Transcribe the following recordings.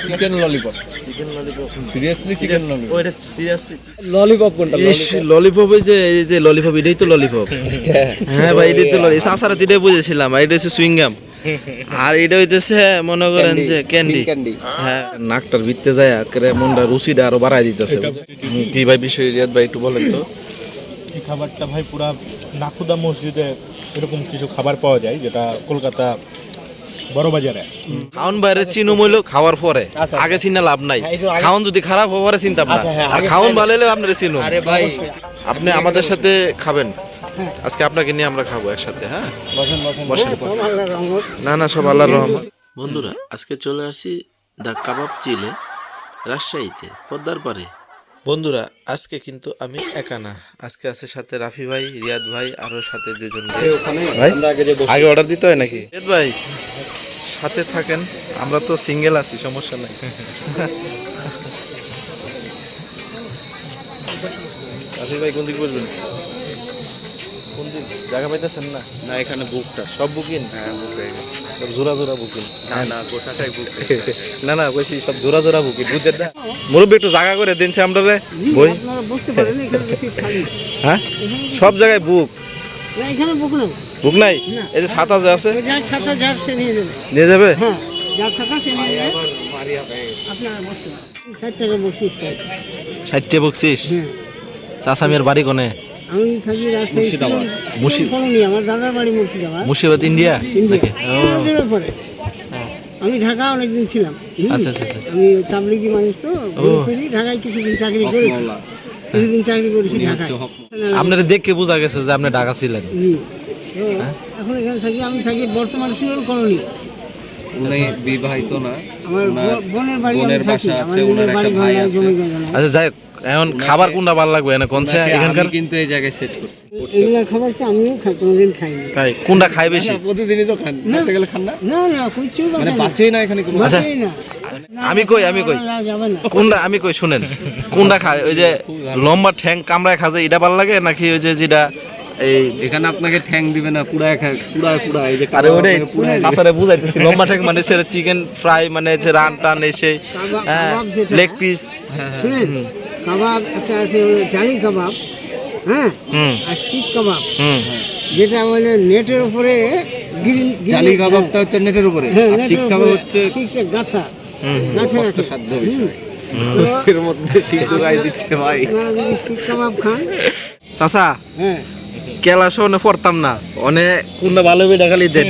Chicken lollipop seriously chicken lollipop ওইটা seriously lollipop কোনটা? Lollipop যে এই যে ললিপপ এটাই তো ললিপপ হ্যাঁ ভাই এটাই তো ললিপপ সাসারা তো এটাই বুঝেছিলাম আর এটা হচ্ছে সুইংগাম আর এটা হইতেছে মনে করেন যে ক্যান্ডি ক্যান্ডি হ্যাঁ নাকটার ভিতরে যায় মনটা রুচিটা আরও বাড়াই দিতেছে কি ভাই বিষয় রিয়াদ ভাই একটু বলেন তো। এই খাবারটা ভাই পুরা নাকুদা মসজিদে এরকম কিছু খাবার পাওয়া যায় যেটা কলকাতা বড় বাজারে। খাওন বাইরে চিনো মইল খাওয়ার পরে। আগে চিনা লাভ নাই। খাওন যদি খারাপ হওয়ারে চিন্তা না আর খাওন ভালো হলে আপনার চিনো আরে ভাই। আপনি আমাদের সাথে খাবেন। আজকে আপনাকে নিয়ে আমরা খাব একসাথে হ্যাঁ? বসেন বসেন। বসেন। না না সব আল্লাহর রহমত। বন্ধুরা আজকে চলে আসি দা কাবাব চিলে রাজশাহীতে পদ্মার পারে বন্ধুরা আজকে কিন্তু আমি একা না। আজকে আছে সাথে রাফি ভাই রিয়াদ ভাই আরও সাথে দুজন ভাই আগে আগে অর্ডার দিতে হয় নাকি? রিয়াদ ভাই সাথে থাকেন আমরা তো সিঙ্গেল আছি সমস্যা নাই। রাফি ভাই কোন দিক বসবেন কোন দিক? জায়গা পাইতেছেন না? না এখানে বুকটা সব বুকিং হ্যাঁ বুক হয়ে গেছে। সব জোড়া জোড়া বুকিং না না গোটাটাই বুক না না কইছি সব জোড়া জোড়া বুকিং বুঝছেন না? মুরব্বী একটু জায়গা করে দিনছে আমরা রে বই বুঝতে পারেন এখানে বেশি খালি। হ্যাঁ? সব জায়গায় বুক না এখানে বুক না বুক নাই? এই যে ছাতা যে আছে? নিয়ে যাবে নিয়ে যাবে? হ্যাঁ যার ছাতা সে নিয়ে যাবে আপনারা বসে ষাট টাকা বকশিস হ্যাঁ। চাষামিয়ার বাড়ি কোনে? আমি থাকি রাজশাহী আমার দাদার বাড়ি মুর্শিদাবাদ। মুর্শিদাবাদ ইন্ডিয়া? নাকি? আমি ঢাকা অনেকদিন ছিলাম। আচ্ছা আচ্ছা আচ্ছা। আমি তাবলিগি মানুষ তো ঢাকায় কিছুদিন চাকরি করেছি। কিছুদিন চাকরি করেছি ঢাকায়। আপনার দেখে বোঝা গেছে যে আপনি ঢাকা ছিলেন। এখন এখানে থাকি আমি থাকি বর্তমান কলোনি। উনি বিবাহিত না আমার বোনের বাড়ি বোনের বাসা আছে, ওনার একটা ভাই আছে। আচ্ছা যাই এখন খাবার কোনটা ভালো লাগবে? না কোনছে এখানকার? কিন্তু এই জায়গায় সেট করছি এগুলা খাবার তো আমিও খাই খাইনি খাই কোনটা খাই বেশি? প্রতিদিনই তো খান। গেলে খান না? না না কিছু মানে বাঁচেই না এখানে কোনো বাঁচেই না। আমি কই আমি কই? না, না। কোনটা আমি কই শুনেন। কোনটা খায়? ওই যে লম্বা ঠ্যাং কামড়ায় খাজে এটা ভালো লাগে? নাকি ওই যে যেটা এই এখানে আপনাকে ঠ্যাং দিবে না পুরা পুরা পুরা এই যে আরে পুরা সাসারে বুঝাইতেছি লম্বা ঠ্যাং মানে সে চিকেন ফ্রাই মানে যে রান টান এসে হ্যাঁ লেগ পিস শুনেন কাবাব একটা আছে জালি কাবাব হ্যাঁ হুম। আর শিখ কাবাব। হুম। যেটা মানে নেটের উপরে জালি কাবাবটা হচ্ছে নেটের উপরে হ্যাঁ, আর নেটের কাবাব হচ্ছে শিখটা কষ্টসাধ্য বিষয় গোস্তের মধ্যে শিক ঢুকাই দিচ্ছে ভাই। শিখ কাবাব খান। চাচা হ্যাঁ। কেলা শোনে পড়তাম না। অনেক কোনটা ভালো বেটা খালি দেন।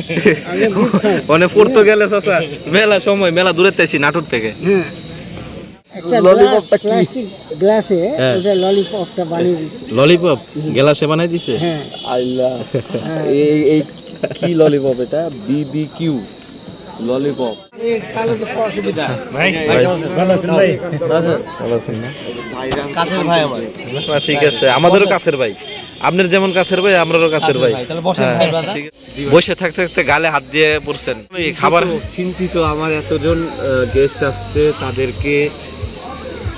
পড়তো। গেলে চাচা মেলা সময় মেলা দূরে তেছি নাটুর থেকে। হ্যাঁ। গ্লাসে হ্যাঁ। ওটা ললিপপটা বানিয়ে দিচ্ছে। ললিপপ গেলাসে বানাই দিছে? হ্যাঁ। আল্লাহ। এই এই কি ললিপপ এটা? বিবিকিউ ললিপপ ভালো আছেন না? কাছের ভাই ঠিক আছে আমাদেরও কাছের ভাই। আপনার যেমন কাছের ভাই আমারও কাছের ভাই। হ্যাঁ। বসে থাকতে থাকতে গালে হাত দিয়ে পড়ছেন। এই খাবার চিন্তিত আমার এতজন গেস্ট আসছে তাদেরকে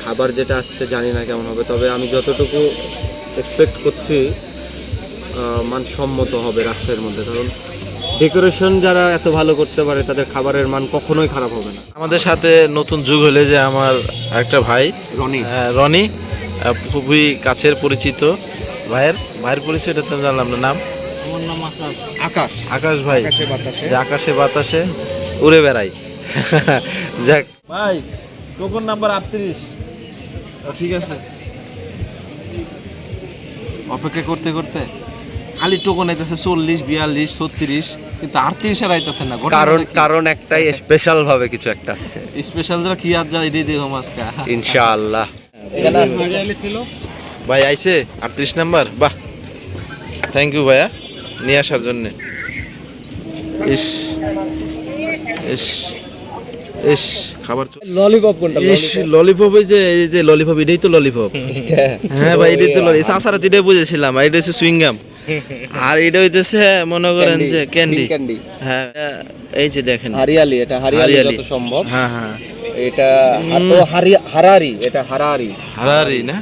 খাবার যেটা আসছে জানি না কেমন হবে তবে আমি যতটুকু এক্সপেক্ট করছি মানসম্মত হবে রাজশাহীর মধ্যে। কারণ ডেকোরেশন যারা এত ভালো করতে পারে তাদের খাবারের মান কখনোই খারাপ হবে না। আমাদের সাথে নতুন যুগ হলে যে আমার একটা ভাই রনি। হ্যাঁ, রনি খুবই কাছের পরিচিত। ভাইয়ের ভাইয়ের পরিচয় এটা তো জানলাম না নাম? আমার নাম আকাশ। আকাশ। আকাশ ভাই। আকাশে বাতাসে। যে আকাশে বাতাসে উড়ে বেড়াই যাক। ভাই টোকন নাম্বার আটত্রিশ। ঠিক আছে। অপেক্ষা করতে করতে। খালি টোকন আইতেছে চল্লিশ বিয়াল্লিশ ছত্রিশ কিন্তু আটত্রিশের আইতেছে না। কারণ কারণ একটাই স্পেশাল ভাবে কিছু একটা আসছে। স্পেশাল যারা কি আর যা এটাই দেখো আজকে। ইনশাআল্লাহ। ভাই আইছে আটত্রিশ নাম্বার বাহ। থ্যাংক ইউ ভাইয়া নিয়ে আসার জন্য। ইস ইস ইস খাবার ললিপপ কোনটা ইস ললিপপ? ওই যে এই যে ললিপপ এটাই তো ললিপপ। হ্যাঁ। ভাই এটাই তো ললিপপ। সাসারা তো এটাই বুঝেছিলাম আর এটা হচ্ছে সুইংগাম আর এটা হইতেছে মনে করেন যে ক্যান্ডি ক্যান্ডি হ্যাঁ এই যে দেখেন। হারিয়ালি এটা হারিয়ালি। যত সম্ভব। হ্যাঁ হ্যাঁ। এটা আর হারি হারারি এটা হারারি। হারারি না?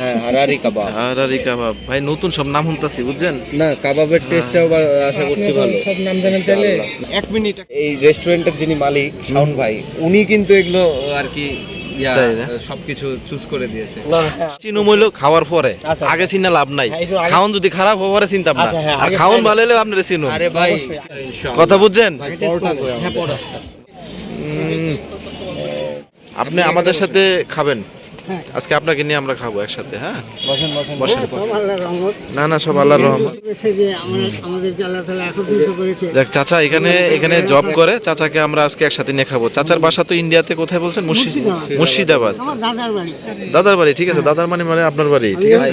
হ্যাঁ হারারি কাবাব। হারারি কাবাব। ভাই নতুন সব নাম শুনতাছি বুঝছেন? না কাবাবের টেস্টটাও আশা করছি ভালো। সব নাম জানেন তাহলে? এক মিনিট এই রেস্টুরেন্টের যিনি মালিক শাওন ভাই উনি কিন্তু এগুলো আর কি ইয়া তাই না? সবকিছু চুজ করে দিয়েছে। চিনুম খাওয়ার পরে আচ্ছা, আগে চিনা লাভ নাই। হ্যাঁ, খাওন যদি খারাপ হওয়ারে চিন্তা না। আচ্ছা, হ্যাঁ, আর খাওন ভালো হলে আপনারা চিনুন আরে ভাই কথা বুঝছেন? হ্যাঁ উম, আপনি আমাদের সাথে খাবেন। হ্যাঁ। আজকে আপনাকে নিয়ে আমরা খাব একসাথে হ্যাঁ? বসেন বসেন। না না সব আল্লাহর রহমত। চাচা এখানে এখানে জব করে চাচাকে আমরা আজকে একসাথে নিয়ে খাব। চাচার বাসা তো ইন্ডিয়াতে কোথায় বলছেন? মুর্শিদ মুর্শিদাবাদ। দাদার বাড়ি। ঠিক আছে। দাদার মানে মানে আপনার বাড়ি ঠিক আছে?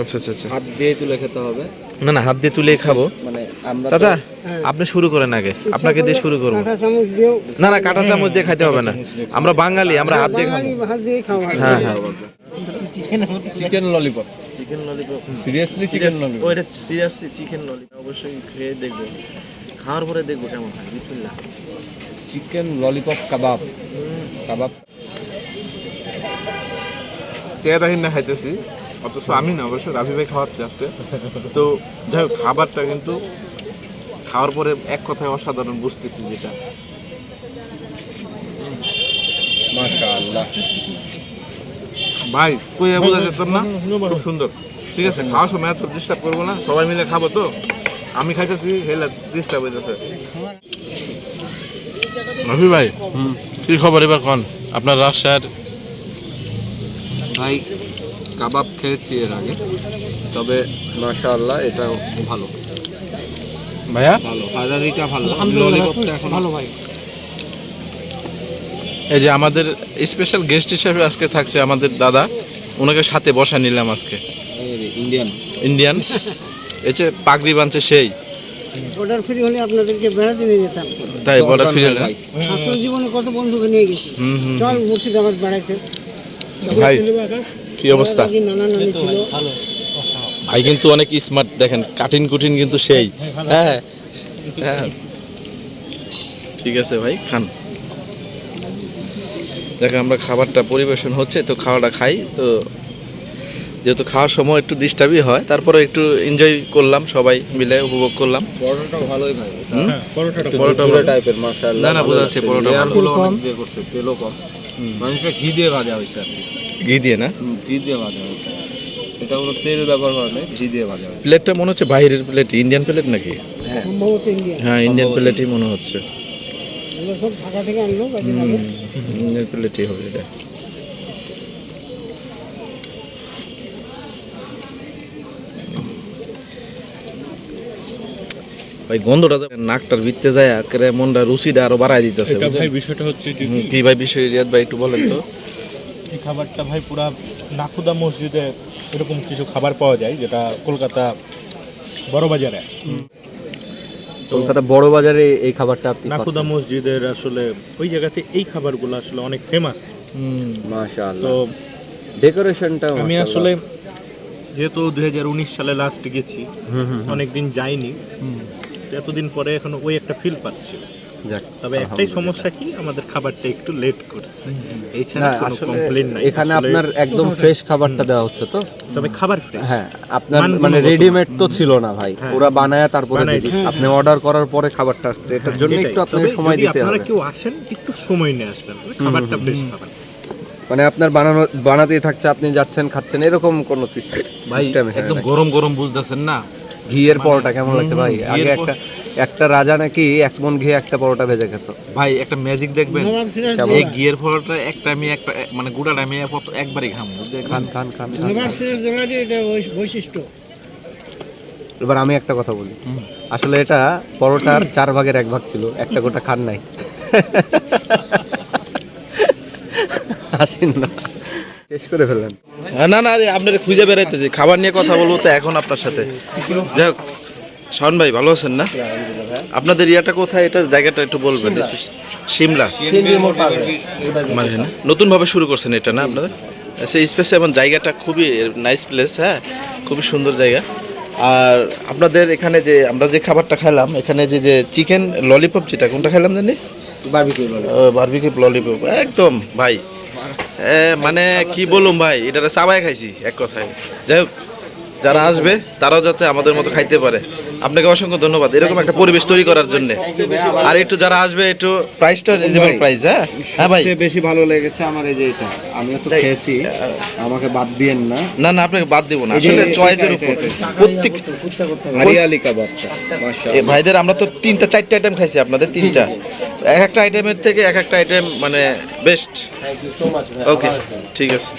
আচ্ছা আচ্ছা আচ্ছা। হাত দিয়ে তুলে খেতে হবে। না না হাত দিয়ে তুলে খাব। মানে চাচা হ্যাঁ। আপনি শুরু করেন আগে। আপনাকে দিয়ে শুরু করব। না না কাঁটা চামচ দিয়ে খাইতে হবে না। আমরা বাঙালি আমরা হাত দিয়ে খাব। বাঙালি হাত দিয়ে খাওয়া হয়। হ্যাঁ chicken lollipop chicken lollipop seriously chicken lollipop ওইটা সিরিয়াসলি চিকেন ললিপপ অবশ্যই খেয়ে দেখব। খাওয়ার পরে দেখব কেমন হয়। বিসমিল্লাহ। চিকেন ললিপপ কাবাব কাবাব চেহারাহীন না খাইতেছি। অথচ আমি না অবশ্য রাফি ভাই খাওয়াচ্ছে আজকে। তো যাই হোক খাবারটা কিন্তু খাওয়ার পরে এক কথায় অসাধারণ বুঝতেছি যেটা। ভাই কইয়া বোঝা যেত না? খুব সুন্দর। ঠিক আছে খাওয়ার সময় এত ডিস্টার্ব করব না সবাই মিলে খাব তো? আমি খাইতেছি হেলে ডিস্টার্ব হইতেছে। রফি ভাই কি খবর এবার কন? আপনার রাজশাহীর ভাই কাবাব খেয়েছি এর আগে। তবে মাশাআল্লাহ এটাও ভালো। ভাইয়া? ভালো। হাজারিটা ভালো। ললিপপটা এখন ভালো ভাই। এই যে আমাদের স্পেশাল গেস্ট হিসেবে আজকে থাকছে আমাদের দাদা। ওনাকে সাথে বসা নিলাম আজকে। ইন্ডিয়ান ইন্ডিয়ান এই যে পাগড়ি বানছে সেই। অর্ডার ফ্রি হলে আপনাদেরকে বেড়াতে নিয়ে যেতাম। তাই বর্ডার ফিরে ভাই। ছাত্র জীবনে কত বন্ধুকে নিয়ে গেছি। হুম হুম চল মুর্শিদাবাদ বেড়াইতে। ভাই। কি অবস্থা? ভাই কিন্তু অনেক স্মার্ট দেখেন কাটিন কুটিন কিন্তু সেই। হ্যাঁ হ্যাঁ। ঠিক আছে ভাই খান। দেখেন আমরা খাবারটা পরিবেশন হচ্ছে তো খাওয়াটা খাই তো যেহেতু খাওয়ার সময় একটু ডিস্টার্বই হয় তারপরে একটু এনজয় করলাম সবাই মিলে উপভোগ করলাম। পরোটাটাও ভালোই ভাই হুম? পরোটাটা একটু পরোটা টাইপের মাশাআল্লাহ না, না, বোঝা যাচ্ছে পরোটা ভালো। তেলও কম মানুষটা ঘি দিয়ে ভাজা হয়েছে আর কি। ঘি দিয়ে না? ঘি দিয়ে ভাজা হয়েছে। এটা কোনো তেল ব্যবহার করা নেই ঘি দিয়ে ভাজা হয়েছে। প্লেটটা মনে হচ্ছে বাইরের প্লেট ইন্ডিয়ান প্লেট নাকি? হ্যাঁ। ইন্ডিয়ান। প্লেটই মনে হচ্ছে। সব ঢাকা থেকে আনলো ইন্ডিয়ান প্লেটই হবে এটা। ভাই গন্ধটা তো নাকটার ভিতরে যায় মনটা রুচিটা আরও বাড়ায় দিতেছে এটা ভাই বিষয়টা হচ্ছে কি ভাই বিষয় রিয়াদ ভাই একটু বলেন তো। খাবারটা ভাই পুরা নাকুদা মসজিদে এরকম কিছু খাবার পাওয়া যায় যেটা কলকাতা বড় বাজারে। কলকাতা বড় বাজারে এই খাবারটা আপনি নাকুদা মসজিদের আসলে ওই জায়গাতে এই খাবারগুলো আসলে অনেক ফেমাস মাশাআল্লাহ। তো ডেকোরেশনটা আমি আসলে যেহেতু দুই হাজার উনিশ সালে লাস্ট গেছি অনেক দিন যাইনি। এতদিন পরে এখন ওই একটা ফিল পাচ্ছি। যাক তবে একটাই সমস্যা কি আমাদের খাবারটা একটু লেট করছে। এছাড়া কোনো কমপ্লেন নাই। এখানে আপনার একদম ফ্রেশ খাবারটা দেওয়া হচ্ছে তো। তবে খাবার হ্যাঁ আপনার মানে রেডিমেড তো ছিল না ভাই। হ্যাঁ। ওরা বানায় তারপরে। আপনি অর্ডার করার পরে খাবারটা আসছে। এটার জন্য একটু আপনাকে সময় দিতে আপনারা কেউ আসেন একটু সময় নিয়ে আসবেন। খাবারটা ফ্রেশ পাবেন মানে আপনার বানানো বানাতেই থাকছে আপনি যাচ্ছেন খাচ্ছেন এরকম কোন সিস্টেম একদম গরম গরম বুঝতেছেন না। ঘিয়ের পরোটা কেমন লাগছে ভাই? আগে একটা একটা রাজা নাকি এক মন ঘি একটা পরোটা ভেজে খেত। ভাই একটা ম্যাজিক দেখবেন? এই গিয়ের পরোটা একটা আমি একটা মানে গুড়াটা আমি একবারই খাম খান খান খান। এটা বৈশিষ্ট্য। এবার আমি একটা কথা বলি। আসলে এটা পরোটার চার ভাগের এক ভাগ ছিল একটা গোটা খান নাই। আসেন না। শেষ করে ফেললেন। না না আরে আপনার খুঁজে বেড়াইতেছি। খাবার নিয়ে কথা বলব তো এখন আপনার সাথে। যাই হোক। শাওন ভাই ভালো আছেন না? আপনাদের ইয়াটা কোথায়? এটা জায়গাটা একটু বলবেন। সিমলা মানে নতুন ভাবে শুরু করছেন এটা না আপনাদের সেই স্পেস এবং জায়গাটা খুবই নাইস প্লেস হ্যাঁ? খুবই সুন্দর জায়গা। আর আপনাদের এখানে যে আমরা যে খাবারটা খেলাম এখানে যে যে চিকেন ললিপপ যেটা কোনটা খেলাম জানি? বারবিকিউ ললিপপ একদম ভাই। মানে কি বলুম ভাই এটা চাবাই খাইছি এক কথায়। যাই হোক যারা আসবে তারাও যাতে আমাদের মতো খাইতে পারে। আপনাকে অসংখ্য ধন্যবাদ। এরকম একটা পরিবেশ তৈরি করার জন্য। আর একটু যারা আসবে একটু প্রাইসটা রিজনেবল প্রাইস হ্যাঁ? হ্যাঁ ভাই। বেশি ভালো লেগেছে আমার এই যে এটা। আমিও তো খেয়েছি আমাকে বাদ দিয়েন না। না না আপনাকে বাদ দেবো না। আসলে চয়েসের উপর। প্রত্যেক হারিয়ালি কাবাবটা মাশাআল্লাহ। ভাইদের আমরা তো তিনটা চারটা আইটেম খাইছি আপনাদের তিনটা। এক একটা আইটেমের থেকে এক একটা আইটেম মানে বেস্ট ওকে ঠিক আছে।